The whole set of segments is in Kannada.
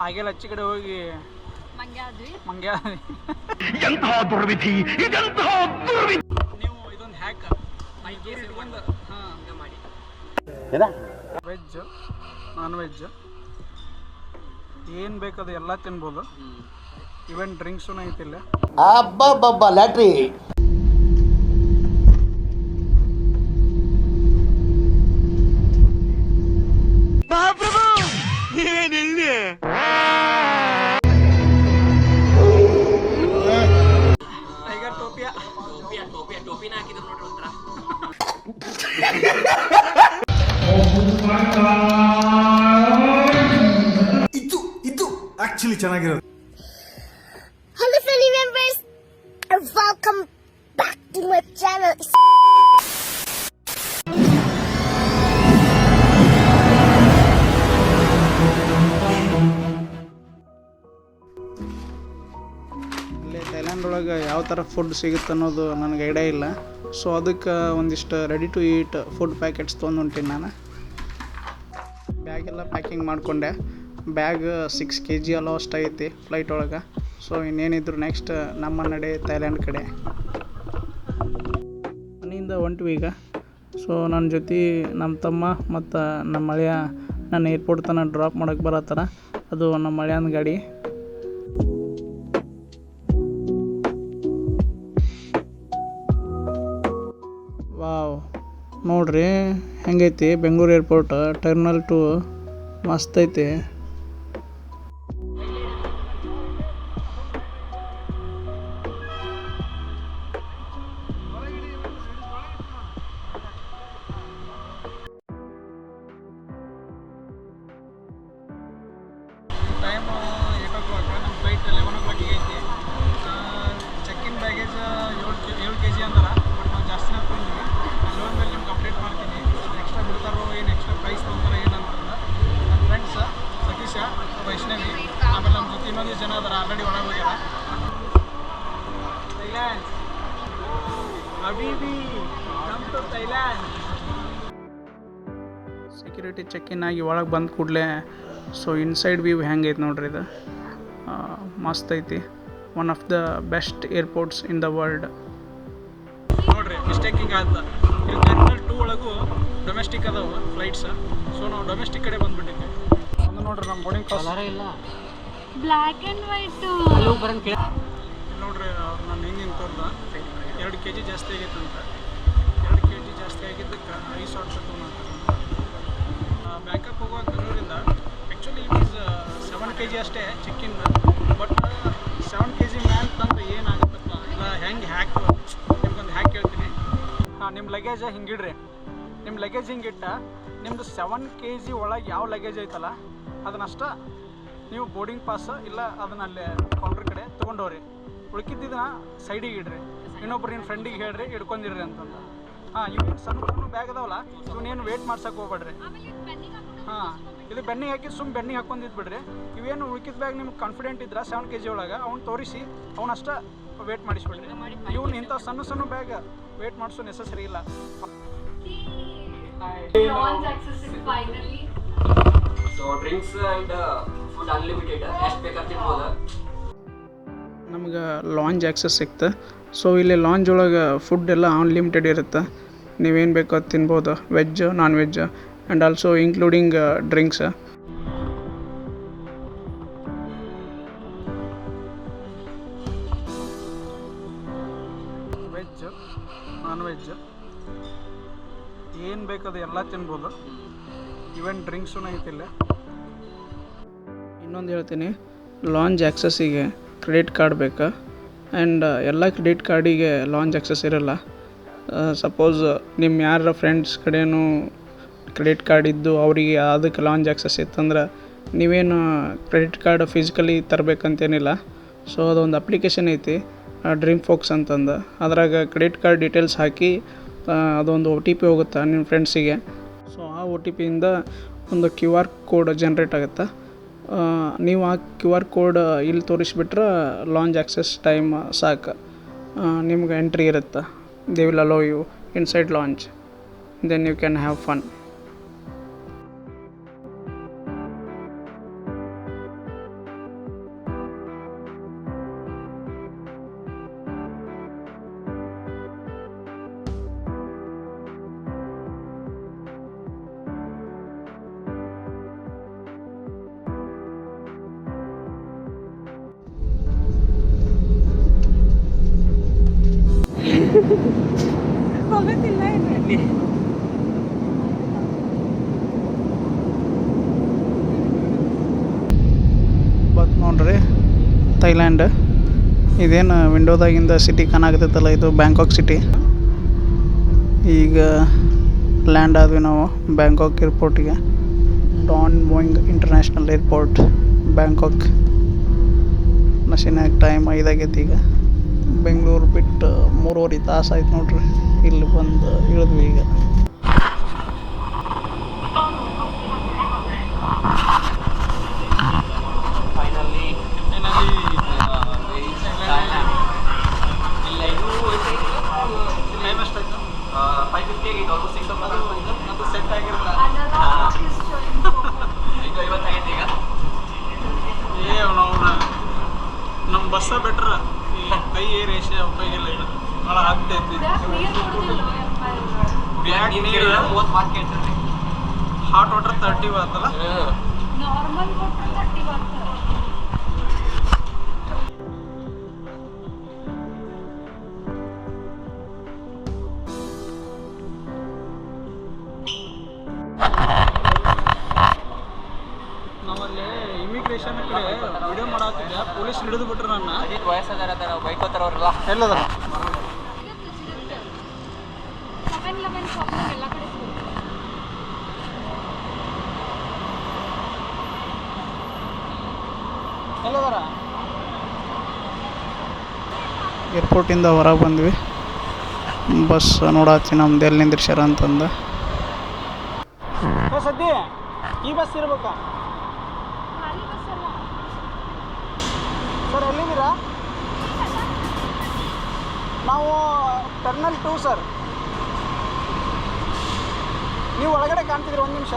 ಹಾಗೆಲ್ಲ ಹಚ್ಚಿ ಕಡೆ ಹೋಗಿ ಮಂಗ್ಯ ಎಂತಹ ದುರ್ವಿಧಿ ಇದೆಂತಹ ದುರ್ವಿಧಿ ನೀವು ಇದೊಂದು ಹ್ಯಾಕ್ ಮಾಡಿ ವೆಜ್ ನಾನ್ ವೆಜ್ ಏನು? ಬೇಕದು ಎಲ್ಲ ತಿನ್ಬೋದು. ಈವನ್ ಡ್ರಿಂಕ್ಸೂ ಐತಿಲ್ಲ. ಅಬ್ಬಬ್ಬಬ್ಬ ಲ್ಯಾಟ್ರಿ. ಟೈಗರ್ ಟೋಪಿಯಾ ಇದು ಇದು ಆಕ್ಚುಲಿ ಚೆನ್ನಾಗಿರೋದು. ಥರ ಫುಡ್ ಸಿಗುತ್ತೆ ಅನ್ನೋದು ನನಗೆ ಐಡಿಯಾ ಇಲ್ಲ. ಸೊ ಅದಕ್ಕೆ ಒಂದಿಷ್ಟು ready to eat food packets ತೊಗೊಂಡು ಹೊಂಟೀನಿ ನಾನು ಬ್ಯಾಗೆಲ್ಲ ಪ್ಯಾಕಿಂಗ್ ಮಾಡಿಕೊಂಡೆ. ಬ್ಯಾಗ್ ಸಿಕ್ಸ್ ಕೆ ಜಿ ಅಲ್ಲೋ ಐತಿ ಫ್ಲೈಟ್ ಒಳಗೆ. ಸೊ ಇನ್ನೇನಿದ್ರು ನೆಕ್ಸ್ಟ್ ನಮ್ಮ ನಡೆ ಥೈಲ್ಯಾಂಡ್ ಕಡೆ. ಮನೆಯಿಂದ ಹೊಂಟ್ವಿ ಈಗ. ಸೊ ನನ್ನ ಜೊತೆ ನಮ್ಮ ತಮ್ಮ ಮತ್ತು ನಮ್ಮ ಮಳೆಯ ನನ್ನ ಏರ್ಪೋರ್ಟ್ ತನಕ ಡ್ರಾಪ್ ಮಾಡೋಕ್ಕೆ ಬರತ್ತಾರ. ಅದು ನಮ್ಮ ಮಳೆಯನ ಗಾಡಿ. ನೋಡ್ರಿ ಹೆಂಗೈತಿ ಬೆಂಗಳೂರು ಏರ್ಪೋರ್ಟ್ ಟರ್ಮಿನಲ್ ಟೂ ಮಸ್ತ್ ಐತಿ. Thailand Habibi, come to Thailand security check in ಆಗಿ ಒಳಗೆ ಬಂದ ಕೂಡಲೇ ಸೊ ಇನ್ಸೈಡ್ ವ್ಯೂ ಹೆಂಗೈತೆ ನೋಡ್ರಿ ಇದು? ಆ, ಮಸ್ತ್ ಐತಿ. One of the best airports in the world ನೋಡ್ರಿ ಮಿಸ್ಟೇಕಿಂಗ್ ಆಯ್ತು. ಇಲ್ಲಿ ಟರ್ಮಿನಲ್ ಟೂ ಒಳಗೂ ಡೊಮೆಸ್ಟಿಕ್ ಅದಾವ ಫ್ಲೈಟ್ಸ್ ಸೊ ನಾವು ಡೊಮೆಸ್ಟಿಕ್ ಕಡೆ ಬಂದ್ಬಿಟ್ಟಿದ್ವಿ. ಒಂದು ನೋಡ್ರಿ ನಮ್ಮ ಬೋರ್ಡಿಂಗ್ ಇಲ್ಲ. ಬ್ಲ್ಯಾಕ್ ಅಂಡ್ ವೈಟ್ ನಾನು ಹೆಂಗೆ ಹಿಂಗೆ ತೋರ್ದ ಎರಡು ಕೆ ಜಿ ಜಾಸ್ತಿ ಆಗೈತೆ ಅಂತ. ಎರಡು ಕೆ ಜಿ ಜಾಸ್ತಿ ಆಗಿದ್ದಕ್ಕೆ ಐದು ಸಾವಿರ ರೂಪಾಯಿ ತೊಗೊಂಡು ಬ್ಯಾಂಕಾಕ್ ಹೋಗುವಾಗ ಬೆಂಗಳೂರಿಂದ actually it is seven K G ಅಷ್ಟೇ ಚಿಕ್ಕಿನ್ but seven K G man ತಂದು ಏನಾಗುತ್ತಪ್ಪ? ಇಲ್ಲ, ಹೆಂಗೆ ಹ್ಯಾಕ್ ನಿಮ್ಗೊಂದು ಹ್ಯಾಕ್ ಹೇಳ್ತೀನಿ. ಹಾಂ ನಿಮ್ಮ ಲಗೇಜ್ ಹಿಂಗಿಡ್ರಿ ನಿಮ್ಮ ಲಗೇಜ್ ಹಿಂಗಿಟ್ಟ ನಿಮ್ಮದು ಸೆವೆನ್ ಕೆ ಜಿ ಒಳಗೆ ಯಾವ ಲಗೇಜ್ ಐತಲ್ಲ, ಅದನ್ನಷ್ಟ ನೀವು ಬೋರ್ಡಿಂಗ್ ಪಾಸ್ ಇಲ್ಲ, ಅದನ್ನ ಅಲ್ಲೇ ಕೌಂಟ್ರ್ ಕಡೆ ತೊಗೊಂಡೋರಿ ಉಳ್ಕಿದ್ದನ್ನ ಸೈಡಿಗೆ ಇಡ್ರಿ. ಇನ್ನೊಬ್ರು ನಿಮ್ಮ ಫ್ರೆಂಡಿಗೆ ಹೇಳ್ರಿ ಹಿಡ್ಕೊಂಡಿರ್ರಿ ಅಂತ ಹಾಂ ಇವೇನು ಸಣ್ಣ ಸಣ್ಣ ಬ್ಯಾಗ್ ಅದಾವಲ್ಲ ಇವನೇನು ವೇಟ್ ಮಾಡ್ಸಕ್ಕೆ ಹೋಗ್ಬೇಡ್ರಿ. ಹಾಂ ಇದು ಬೆನ್ನಿ ಹಾಕಿ ಸುಮ್ಮನೆ ಬೆನ್ನಿ ಹಾಕೊಂಡಿದ್ದು ಬಿಡ್ರಿ. ಇವೇನು ಉಳ್ಕಿದ ಬ್ಯಾಗ್ ನಿಮ್ಗೆ ಕಾನ್ಫಿಡೆಂಟ್ ಇದ್ರೆ ಸೆವೆನ್ ಕೆ ಜಿ ಒಳಗೆ ಅವ್ನು ತೋರಿಸಿ ಅವನಷ್ಟ ವೇಟ್ ಮಾಡಿಸ್ಬಿಡ್ರಿ. ಇವ್ನು ಇಂಥ ಸಣ್ಣ ಸಣ್ಣ ಬ್ಯಾಗ್ ವೇಟ್ ಮಾಡಿಸೋ ನೆಸಸರಿ ಇಲ್ಲ. So drinks and food unlimited ಎಷ್ಟು ಬೇಕಾದ್ರೆ ತಿನ್ಬೋದು ನಮ್ಗೆ ಲಾಂಜ್ ಆ್ಯಕ್ಸಸ್ ಸಿಕ್ತ. ಸೊ ಇಲ್ಲಿ ಲಾಂಜ್ ಒಳಗೆ ಫುಡ್ ಎಲ್ಲ ಅನ್ಲಿಮಿಟೆಡ್ ಇರುತ್ತೆ. ನೀವೇನು ಬೇಕೋ ಅದು ತಿನ್ಬೋದು. Veg non veg and also including drinks veg non veg ಏನು ಬೇಕದು ಎಲ್ಲ ತಿನ್ಬೋದು. ಈವನ್ ಡ್ರಿಂಕ್ಸೂ ಐತಿಲ್ಲ ಇನ್ನೊಂದು ಹೇಳ್ತೀನಿ. ಲಾಂಜ್ ಆ್ಯಕ್ಸಸ್ಸಿಗೆ ಕ್ರೆಡಿಟ್ ಕಾರ್ಡ್ ಬೇಕಾ? ಆ್ಯಂಡ್ ಎಲ್ಲ ಕ್ರೆಡಿಟ್ ಕಾರ್ಡಿಗೆ ಲಾಂಚ್ ಆ್ಯಕ್ಸಸ್ ಇರೋಲ್ಲ. ಸಪೋಸ್ ನಿಮ್ಮ ಯಾರ ಫ್ರೆಂಡ್ಸ್ ಕಡೆಯೂ ಕ್ರೆಡಿಟ್ ಕಾರ್ಡ್ ಇದ್ದು ಅವರಿಗೆ ಅದಕ್ಕೆ ಲಾಂಜ್ ಆ್ಯಕ್ಸಸ್ ಇತ್ತಂದ್ರೆ ನೀವೇನು ಕ್ರೆಡಿಟ್ ಕಾರ್ಡ್ ಫಿಸಿಕಲಿ ತರಬೇಕಂತೇನಿಲ್ಲ. ಸೊ ಅದೊಂದು ಅಪ್ಲಿಕೇಶನ್ ಐತಿ ಡ್ರೀಮ್ ಫೋಕ್ಸ್ ಅಂತಂದು. ಅದ್ರಾಗ ಕ್ರೆಡಿಟ್ ಕಾರ್ಡ್ ಡೀಟೇಲ್ಸ್ ಹಾಕಿ ಅದೊಂದು ಒ ಟಿ ಪಿ ಹೋಗುತ್ತೆ ನಿಮ್ಮ ಫ್ರೆಂಡ್ಸಿಗೆ. ಸೊ ಆ ಒ ಟಿ ಪಿಯಿಂದ ಒಂದು ಕ್ಯೂ ಆರ್ ಕೋಡ್ ಜನ್ರೇಟ್ ಆಗುತ್ತೆ? ನೀವು ಆ ಕ್ಯೂ ಆರ್ ಕೋಡ್ ಇಲ್ಲಿ ತೋರಿಸ್ಬಿಟ್ರೆ ಲಾಂಚ್ ಆ್ಯಕ್ಸೆಸ್ ಟೈಮ್ ಸಾಕು. ನಿಮ್ಗೆ ಎಂಟ್ರಿ ಇರುತ್ತೆ. They will allow you inside lounge then you can have fun ಹೋಗೋದಿಲ್ಲ ಇಲ್ಲಿ ಬತ್ ನೋಡ್ರಿ, ಥೈಲ್ಯಾಂಡ್. ಇದೇನು ವಿಂಡೋದಾಗಿಂದ ಸಿಟಿ ಕಾಣಾಕತ್ತೈತಲ್ಲ, ಇದು ಬ್ಯಾಂಕಾಕ್ ಸಿಟಿ ಈಗ ಲ್ಯಾಂಡ್ ಆದ್ವಿ ನಾವು, ಬ್ಯಾಂಕಾಕ್ ಏರ್ಪೋರ್ಟಿಗೆ Don Boeing international airport Bangkok. ನಶಿನಾಗ ಟೈಮ್ ಐದಾಗೈತಿ ಈಗ. ಬೆಂಗಳೂರು ಬಿಟ್ಟು ಮೂರುವರೆ ತಾಸು ಆಯ್ತು ನೋಡ್ರಿ. ಇಲ್ಲಿ ಬಂದು ಇಳಿದ್ವಿ ಈಗ. ನಮ್ಮ ಬಸ್ಸ ಬೆಟ್ರ ರೇಷೆ ಭಾಳ ಆಗ್ತೈತಿ ಬ್ಯಾಗ್ ನೀರು ಕೇಳ್ತಾರೆ. ಹಾಟ್ ವಾಟರ್ ತರ್ಟಿ ಬರ್ತಲ್ಲ ನಾರ್ಮಲ್ ವಾಟರ್ ತರ್ಟಿ ಬರ್ತದೆ ಅವ್ರಲ್ಲ ಎಲ್ಲದ ಎಲ್ಲದಾರ? ಏರ್ಪೋರ್ಟಿಂದ ಹೊರಗೆ ಬಂದ್ವಿ. ಬಸ್ ನೋಡತ್ತಿ ನಮ್ದು ಎಲ್ಲಿ ನಿಂದ್ರಿಸ್ಯಾರ ಅಂತಂದು. ಸದ್ಯ ಈ ಬಸ್ ಇರ್ಬೇಕಾ? ನಾವು ಟರ್ನಲ್ ಟೂ, ಸರ್. ನೀವು ಒಳಗಡೆ ಕಾಣ್ತಿದ್ರಿ ಒಂದು ನಿಮಿಷ?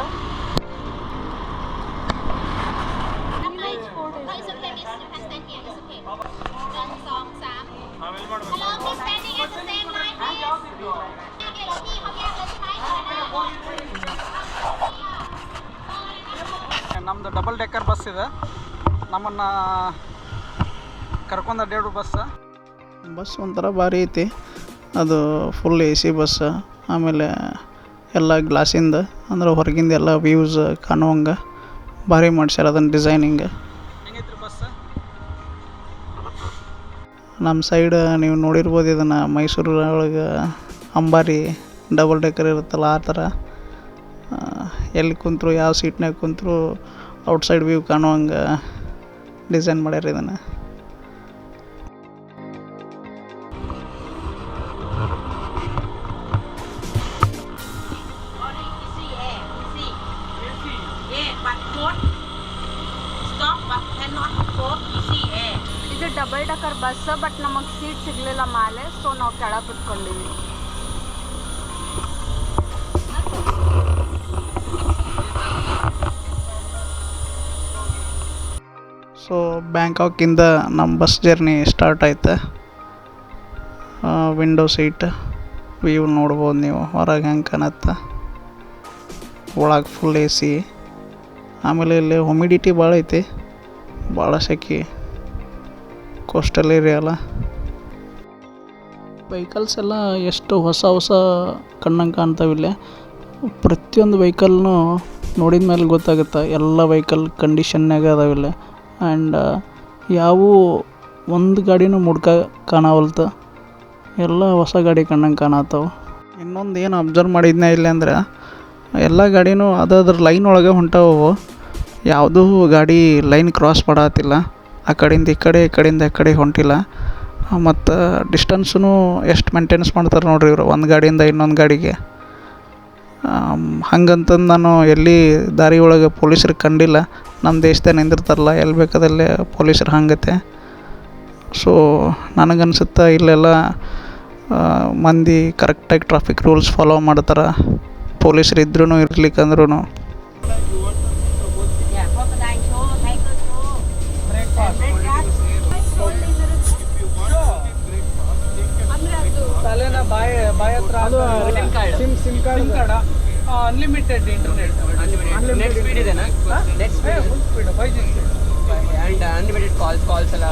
ನಮ್ದು ಡಬಲ್ ಡೆಕ್ಕರ್ ಬಸ್ ಇದೆ. ನಮ್ಮನ್ನು ಕರ್ಕೊಂಡ ಅಡ್ಡಾಡು ಬಸ್ಸು ಬಸ್ ಒಂಥರ ಭಾರಿ ಐತಿ. ಅದು ಫುಲ್ ಎ ಸಿ ಬಸ್, ಆಮೇಲೆ ಎಲ್ಲ ಗ್ಲಾಸಿಂದ ಅಂದ್ರೆ ಹೊರಗಿಂದ ಎಲ್ಲ ವ್ಯೂಸ್ ಕಾಣುವಂಗ ಭಾರಿ ಮಾಡ್ಸ್ಯಾರ ಅದನ್ನು ಡಿಸೈನಿಂಗ್ ನಮ್ಮ ಸೈಡ್ ನೀವು ನೋಡಿರ್ಬೋದು ಇದನ್ನು ಮೈಸೂರು ಒಳಗೆ ಅಂಬಾರಿ ಡಬಲ್ ಡೆಕರ್ ಇರುತ್ತಲ್ಲ ಆ ಥರ. ಎಲ್ಲಿ ಕುಂತರು, ಯಾವ ಸೀಟ್ನಾಗ ಕುಂತರು ಔಟ್ಸೈಡ್ ವ್ಯೂ ಕಾಣುವಂಗೆ ಡಿಸೈನ್ ಮಾಡ್ಯಾರ ಇದನ್ನು. ಬ್ಯಾಂಕಾಕಿಂದ ನಮ್ಮ ಬಸ್ ಜರ್ನಿ ಸ್ಟಾರ್ಟ್ ಆಯ್ತು. ವಿಂಡೋ ಸೀಟ್, ವ್ಯೂ ನೋಡ್ಬೋದು ನೀವು, ಹೊರಗೆ ಹೆಂಗೆ ಕಾಣತ್ತೆ. ಒಳಗೆ ಫುಲ್ ಎ ಸಿ. ಆಮೇಲೆ ಇಲ್ಲಿ ಹುಮಿಡಿಟಿ ಭಾಳ ಐತಿ. ಭಾಳ ಸೆಖಿ. ಕೋಸ್ಟಲ್ ಏರಿಯಾ ಅಲ್ಲ. ವೆಹಿಕಲ್ಸ್ ಎಲ್ಲ ಎಷ್ಟು ಹೊಸ ಹೊಸ ಕಣ್ಣಂಗೆ ಕಾಣ್ತಾವಿಲ್ಲ ಪ್ರತಿಯೊಂದು ವೆಹಿಕಲ್ನು ನೋಡಿದ ಮೇಲೆ ಗೊತ್ತಾಗುತ್ತೆ. ಎಲ್ಲ ವೆಹಿಕಲ್ ಕಂಡೀಷನ್ನಾಗ ಅದಾವಿಲ್ಲ ಆ್ಯಂಡ್ ಯಾವೂ ಒಂದು ಗಾಡಿನೂ ಮುಡ್ಕ ಕಾಣವಲ್ತು. ಎಲ್ಲ ಹೊಸ ಗಾಡಿ ಕಣ್ಣಂಗೆ ಕಾಣತ್ತವು ಇನ್ನೊಂದು ಏನು ಅಬ್ಸರ್ವ್ ಮಾಡಿದ್ನೇ ಇಲ್ಲ ಅಂದ್ರೆ, ಎಲ್ಲ ಗಾಡಿನೂ ಅದ್ರ ಲೈನ್ ಒಳಗೆ ಹೊಂಟವು. ಯಾವುದೂ ಗಾಡಿ ಲೈನ್ ಕ್ರಾಸ್ ಮಾಡತ್ತಿಲ್ಲ ಆ ಕಡೆಯಿಂದ ಈ ಕಡೆ, ಈ ಕಡೆಯಿಂದ ಆ ಕಡೆ ಹೊಂಟಿಲ್ಲ. ಮತ್ತು ಡಿಸ್ಟನ್ಸೂ ಎಷ್ಟು ಮೇಂಟೆನೆನ್ಸ್ ಮಾಡ್ತಾರೆ ನೋಡ್ರಿ ಇವರು, ಒಂದು ಗಾಡಿಯಿಂದ ಇನ್ನೊಂದು ಗಾಡಿಗೆ. ಹಂಗಂತಂದು ನಾನು ಎಲ್ಲಿ ದಾರಿ ಒಳಗೆ ಪೊಲೀಸರು ಕಂಡಿಲ್ಲ. ನಮ್ಮ ದೇಶದಾಗ ನಿಂದಿರ್ತಾರಲ್ಲ ಎಲ್ಲಿ ಬೇಕಾದಲ್ಲಿ ಪೊಲೀಸರು ಹಂಗತೆ. ಸೊ ನನಗನ್ಸುತ್ತೆ ಇಲ್ಲೆಲ್ಲ ಮಂದಿ ಕರೆಕ್ಟಾಗಿ ಟ್ರಾಫಿಕ್ ರೂಲ್ಸ್ ಫಾಲೋ ಮಾಡ್ತಾರೆ. ಪೊಲೀಸ್ರು ಇದ್ರೂ ಇರ್ಲಿಕ್ಕಂದ್ರೂ ಬಾಯಿ ಬಾಯಿ ಹತ್ರ sim sim card unlimited internet net speed ಇದೆನಾ? Net speed full speed five G and unlimited calls calls ಎಲ್ಲ.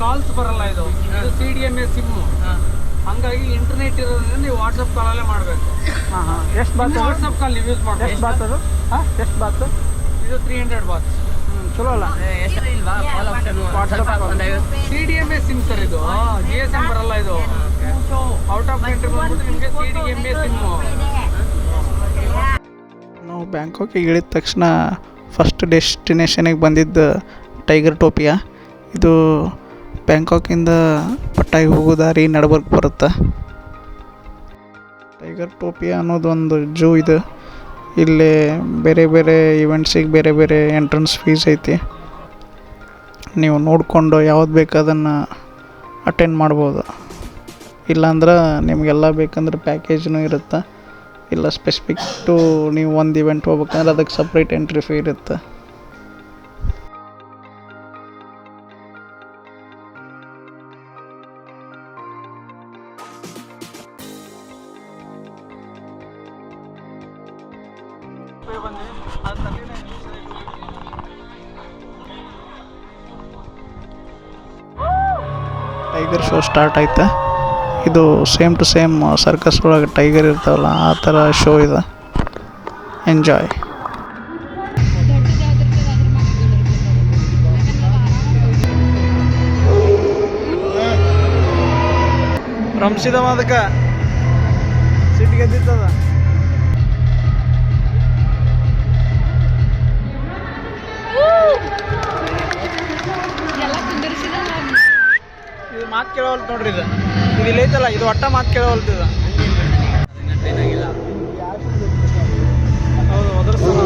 ಕಾಲ್ಸ್ ಬರಲ್ಲ ಇದು. ಇದು C D M A sim ಹಂಗಾಗಿ ಇಂಟರ್ನೆಟ್ ಇರೋದ್ರಿಂದ ನೀವು ವಾಟ್ಸಪ್ ಕಾಲಲ್ಲೇ ಮಾಡಬೇಕು. ಹಾಂ ಹಾಂ. ಎಷ್ಟು ಬಾತ್ ವಾಟ್ಸಪ್ ಕಾಲ್ ನೀವು ಯೂಸ್ ಎಷ್ಟು ಮಾಡಿ ಬಾತ್ ಅದು? ಹಾಂ? ಎಷ್ಟು ಬಾತ್ ಇದು ತ್ರೀ ಹಂಡ್ರೆಡ್ ಬಾತ್ ಹ್ಞೂ ಚಲೋ ಅಲ್ಲ? C D M A SIM sir ಇದು. ಜಿ ಎಸ್ ಎಂ ಬರಲ್ಲ ಇದು. ನಾವು ಬ್ಯಾಂಕಾಕಿಗೆ ಇಳಿದ ತಕ್ಷಣ ಫಸ್ಟ್ ಡೆಸ್ಟಿನೇಷನಿಗೆ ಬಂದಿದ್ದು ಟೈಗರ್ ಟೋಪಿಯಾ ಇದು ಬ್ಯಾಂಕಾಕಿಂದ ಪಟ್ಟಾಗಿ ಹೋಗೋ ದಾರಿ ನಡ್ಬರ್ಕ್ ಬರುತ್ತೆ. ಟೈಗರ್ ಟೋಪಿಯಾ ಅನ್ನೋದು ಒಂದು ಜೂ ಇದು. ಇಲ್ಲಿ ಬೇರೆ ಬೇರೆ ಇವೆಂಟ್ಸಿಗೆ ಬೇರೆ ಬೇರೆ ಎಂಟ್ರೆನ್ಸ್ ಫೀಸ್ ಐತಿ. ನೀವು ನೋಡಿಕೊಂಡು ಯಾವ್ದು ಬೇಕು ಅದನ್ನು ಅಟೆಂಡ್ ಮಾಡ್ಬೋದು. ಇಲ್ಲಾಂದ್ರೆ ನಿಮಗೆಲ್ಲ ಬೇಕಂದ್ರೆ ಪ್ಯಾಕೇಜ್ನೂ ಇರುತ್ತೆ. ಇಲ್ಲ ಸ್ಪೆಸಿಫಿಕ್ ಟು ನೀವು ಒಂದು ಇವೆಂಟ್ ಹೋಗ್ಬೇಕಂದ್ರೆ ಅದಕ್ಕೆ ಸಪ್ರೇಟ್ ಎಂಟ್ರಿ ಫೀ ಇರುತ್ತೆ. ಟೈಗರ್ ಶೋ ಸ್ಟಾರ್ಟ್ ಆಯ್ತು ಇದು ಸೇಮ್ ಟು ಸೇಮ್ ಸರ್ಕಸ್ ಒಳಗೆ ಟೈಗರ್ ಇರ್ತಾವಲ್ಲ, ಆ ಥರ ಶೋ ಇದೆ. ಎಂಜಾಯ್ ರಂಸಿದವ ಅದಕ್ಕೆ ಸಿಟ್ಟಿಗೆ ಮಾತು ಕೇಳವಲ್ತು ನೋಡ್ರಿ ಇದು. ಇದು ಇಲ್ಲಿ ಐತಲ್ಲ ಇದು ಒಟ್ಟ ಮಾತು ಕೇಳವಲ್ತು ಇದು. ಹೌದು ಒದರ್ಸ್ತಾನ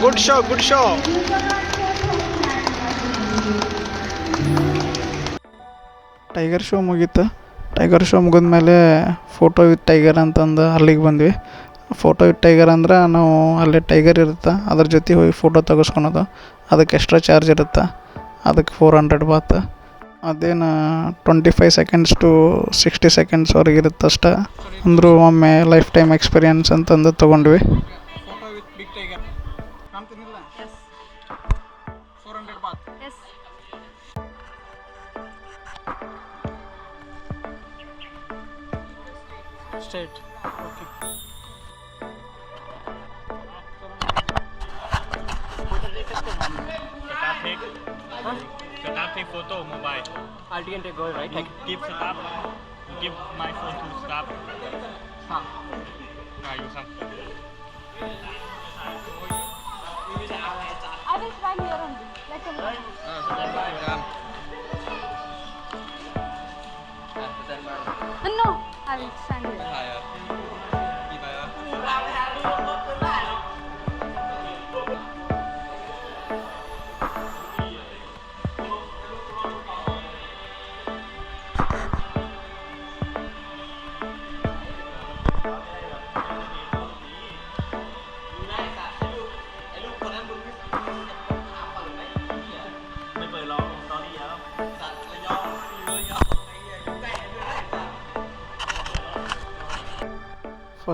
good show good show tiger show ಮುಗೀತು. ಟೈಗರ್ ಶೋ ಮುಗಿದ್ಮೇಲೆ ಫೋಟೋ ವಿತ್ ಟೈಗರ್ ಅಂತಂದು ಅಲ್ಲಿಗೆ ಬಂದ್ವಿ. ಫೋಟೋ ವಿತ್ ಟೈಗರ್ ಅಂದ್ರೆ ನಾವು ಅಲ್ಲಿ ಟೈಗರ್ ಇರುತ್ತೆ, ಅದ್ರ ಜೊತೆ ಹೋಗಿ ಫೋಟೋ ತೆಗೆಸ್ಕೊಳೋದು. ಅದಕ್ಕೆ ಎಕ್ಸ್ಟ್ರಾ ಚಾರ್ಜ್ ಇರುತ್ತೆ, ಅದಕ್ಕೆ ಫೋರ್ ಹಂಡ್ರೆಡ್ ಬಾತ್ ಅದೇನು twenty five seconds to sixty ಸೆಕೆಂಡ್ಸ್ವರೆಗೆ ಇರುತ್ತೆ ಅಷ್ಟೇ ಅಂದರೂ ಒಮ್ಮೆ ಲೈಫ್ ಟೈಮ್ ಎಕ್ಸ್ಪೀರಿಯನ್ಸ್ ಅಂತಂದು ತೊಗೊಂಡ್ವಿ. Straight. Okay. Setup take. Huh? Take photo mobile. I'll take and go right. You give setup. You give my phone to setup. Huh. Nah, you some. I will try here only. Let's go. Ah, setup. 他是三个人。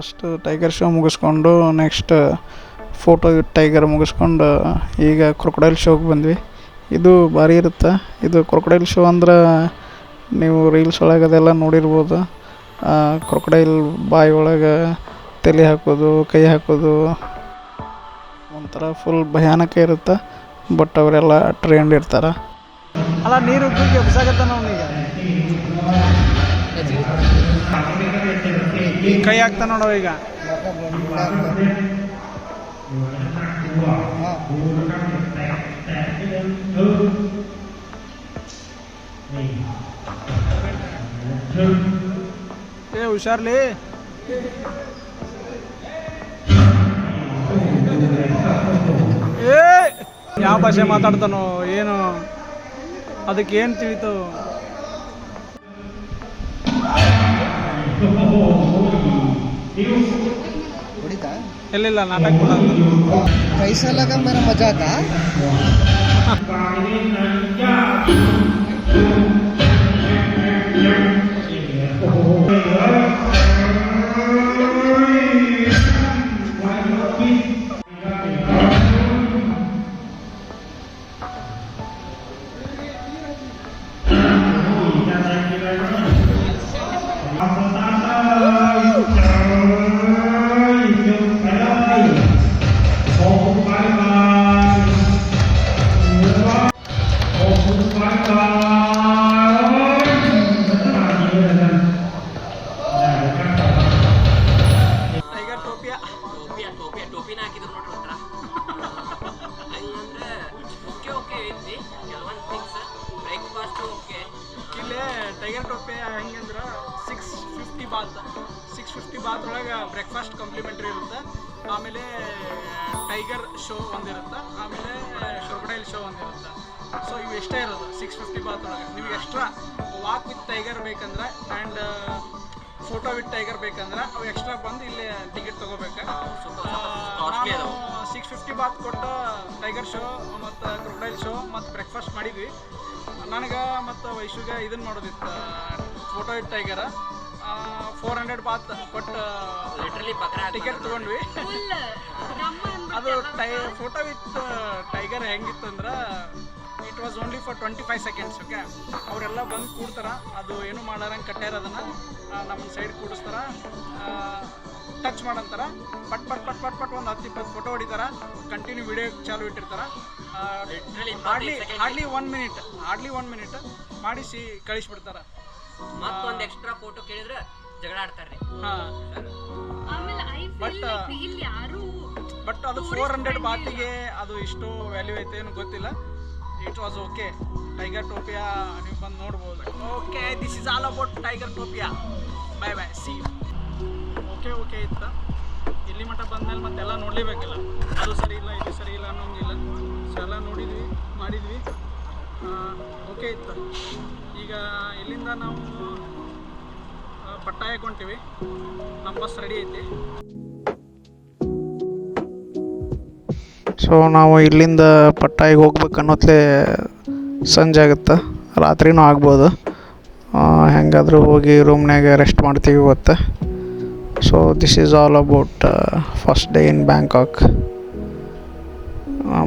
first tiger show ಮುಗಿಸ್ಕೊಂಡು ನೆಕ್ಸ್ಟ್ ಫೋಟೋ ಟೈಗರ್ ಮುಗಿಸ್ಕೊಂಡು ಈಗ ಕ್ರೊಕೊಡೈಲ್ ಶೋಗೆ ಬಂದ್ವಿ. ಇದು ಭಾರಿ ಇರುತ್ತೆ. ಇದು ಕ್ರೊಕೊಡೈಲ್ ಶೋ ಅಂದ್ರೆ ನೀವು ರೀಲ್ಸ್ ಒಳಗೆ ಅದೆಲ್ಲ ನೋಡಿರ್ಬೋದು. ಕ್ರೊಕೊಡೈಲ್ ಬಾಯಿ ಒಳಗೆ ತಲೆ ಹಾಕೋದು ಕೈ ಹಾಕೋದು ಒಂಥರ ಫುಲ್ ಭಯಾನಕ ಇರುತ್ತೆ. ಬಟ್ ಅವರೆಲ್ಲ ಟ್ರೈಂಡ್ ಇರ್ತಾರೆ. ಅಲ್ಲ ನೀರು ಉಗ್ಗಿಗೆ ನಾವು ಈಗ? ಕೈ ಹಾಕ್ತಾ ನೋಡೋ ಈಗ. ಏ ಹುಷಾರ್ಲಿ. ಏ ಯಾವ ಭಾಷೆ ಮಾತಾಡ್ತಾನೋ ಏನು? ಅದಕ್ಕೆ ಏನು ತಿಳಿತು? ಇಲ್ಲ ಇಲ್ಲ ನಾಟಕ ಪೈಸಾ ಲಗ ಮೇರ ಮಜಾ ಆತ ಬ್ರೇಕ್ಫಾಸ್ಟ್ ಕಾಂಪ್ಲಿಮೆಂಟ್ರಿ ಇರುತ್ತೆ. ಆಮೇಲೆ ಟೈಗರ್ ಶೋ ಒಂದಿರುತ್ತೆ. ಆಮೇಲೆ ಕ್ರೊಕೊಡೈಲ್ ಶೋ ಒಂದಿರುತ್ತೆ. ಸೊ ಇವು ಎಷ್ಟೇ ಇರೋದು ಸಿಕ್ಸ್ ಫಿಫ್ಟಿ ಬಾತ್ ಒಳಗೆ ನಿಮಗೆ ಎಕ್ಸ್ಟ್ರಾ ವಾಕ್ ವಿತ್ ಟೈಗರ್ ಬೇಕಂದ್ರೆ ಆ್ಯಂಡ್ ಫೋಟೋ ವಿತ್ ಟೈಗರ್ ಬೇಕಂದ್ರೆ ಅವು ಎಕ್ಸ್ಟ್ರಾ ಬಂದು ಇಲ್ಲಿ ಟಿಕೆಟ್ ತೊಗೋಬೇಕು. ಸಿಕ್ಸ್ ಫಿಫ್ಟಿ ಬಾತ್ ಕೊಟ್ಟು ಟೈಗರ್ ಶೋ ಮತ್ತು ಕ್ರೊಕೊಡೈಲ್ ಶೋ ಮತ್ತು ಬ್ರೇಕ್ಫಾಸ್ಟ್ ಮಾಡಿದ್ವಿ. ನನಗೆ ಮತ್ತು ವೈಶುಗೆ ಇದನ್ನು ಮಾಡೋದಿತ್ತು photo with ಟೈಗರ four hundred baht ಕೊಟ್ಟು ಲಿಟ್ರಲಿ ಟಿಕೆಟ್ ತೊಗೊಂಡ್ವಿ. ಅದು ಟೈ ಫೋಟೋ ವಿತ್ ಟೈಗರ್ ಹೆಂಗಿತ್ತು ಅಂದ್ರೆ it was only for twenty five seconds okay ಅವರೆಲ್ಲ ಬಂದು ಕೂಡ್ತಾರ ಅದು ಏನು ಮಾಡಾರಂಗೆ ಕಟ್ಟ್ಯಾರ ಅದನ್ನು ನಮ್ಮ ಸೈಡ್ ಕೂಡಿಸ್ತಾರ ಟಚ್ ಮಾಡಂತಾರ ಪಟ್ ಪಟ್ ಪಟ್ ಪಟ್ ಪಟ್ ಒಂದು ಹತ್ತು ಇಪ್ಪತ್ತು ಫೋಟೋ ಹೊಡಿತಾರ ಕಂಟಿನ್ಯೂ ವಿಡಿಯೋ ಚಾಲು ಇಟ್ಟಿರ್ತಾರ Literally hardly 30 hardly one minute hardly one minute ಮಾಡಿಸಿ ಕಳಿಸ್ಬಿಡ್ತಾರ. ಮತ್ತೊಂದು ಎಕ್ಸ್ಟ್ರಾ ಫೋಟೋ ಕೇಳಿದ್ರೆ ಜಗಳ ಆಡ್ತಾರ್ರಿ. ಹಾಂ. ಆಮೇಲೆ ಐ ಬಟ್ ಇಲ್ಲಿ ಯಾರು ಬಟ್ ಅದು ಫೋರ್ ಹಂಡ್ರೆಡ್ ಬಾತಿಗೆ ಅದು ಇಷ್ಟು ವ್ಯಾಲ್ಯೂ ಐತೆ ಏನು ಗೊತ್ತಿಲ್ಲ. It was okay Tigertopia ನೀವು ಬಂದು ನೋಡ್ಬೋದು. Okay this is all about Tigertopia bye bye see okay okay ಇತ್ತ? ಇಲ್ಲಿ ಮಟ್ಟ ಬಂದ್ಮೇಲೆ ಮತ್ತೆಲ್ಲ ನೋಡಲೇಬೇಕಲ್ಲ. ಅದು ಸರಿ ಇಲ್ಲ ಇದು ಸರಿ ಇಲ್ಲ ಅನ್ನೋಂಗಿಲ್ಲ. ಸೊ ಎಲ್ಲ ನೋಡಿದ್ವಿ ಮಾಡಿದ್ವಿ. ಓಕೆ ಇತ್ತು? ಈಗ ಇಲ್ಲಿಂದ ನಾವು ಪಟ್ಟಾಯಕ್ಕೆ ಹೊಂಟಿವಿ ನಮ್ಮ ಬಸ್ ರೆಡಿ ಐತಿ. ಸೊ ನಾವು ಇಲ್ಲಿಂದ ಪಟ್ಟಾಯಿಗೆ ಹೋಗ್ಬೇಕು ಅನ್ನೋತ್ಲೆ ಸಂಜೆ ಆಗುತ್ತೆ? ರಾತ್ರಿನೂ ಆಗ್ಬೋದು. ಹೆಂಗಾದರೂ ಹೋಗಿ ರೂಮ್ನಾಗ ರೆಸ್ಟ್ ಮಾಡ್ತೀವಿ ಇವತ್ತು so this is all about first day in Bangkok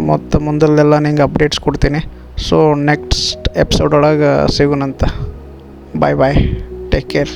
ಮತ್ತು ಮುಂದಲ್ಲೆಲ್ಲ ನಿಂಗೆ ಅಪ್ಡೇಟ್ಸ್ ಕೊಡ್ತೀನಿ. ಸೊ ನೆಕ್ಸ್ಟ್ ಎಪಿಸೋಡ್ ಒಳಗೆ ಸಿಗೋಣಂತ ಬಾಯ್ ಬಾಯ್ ಟೇಕ್ ಕೇರ್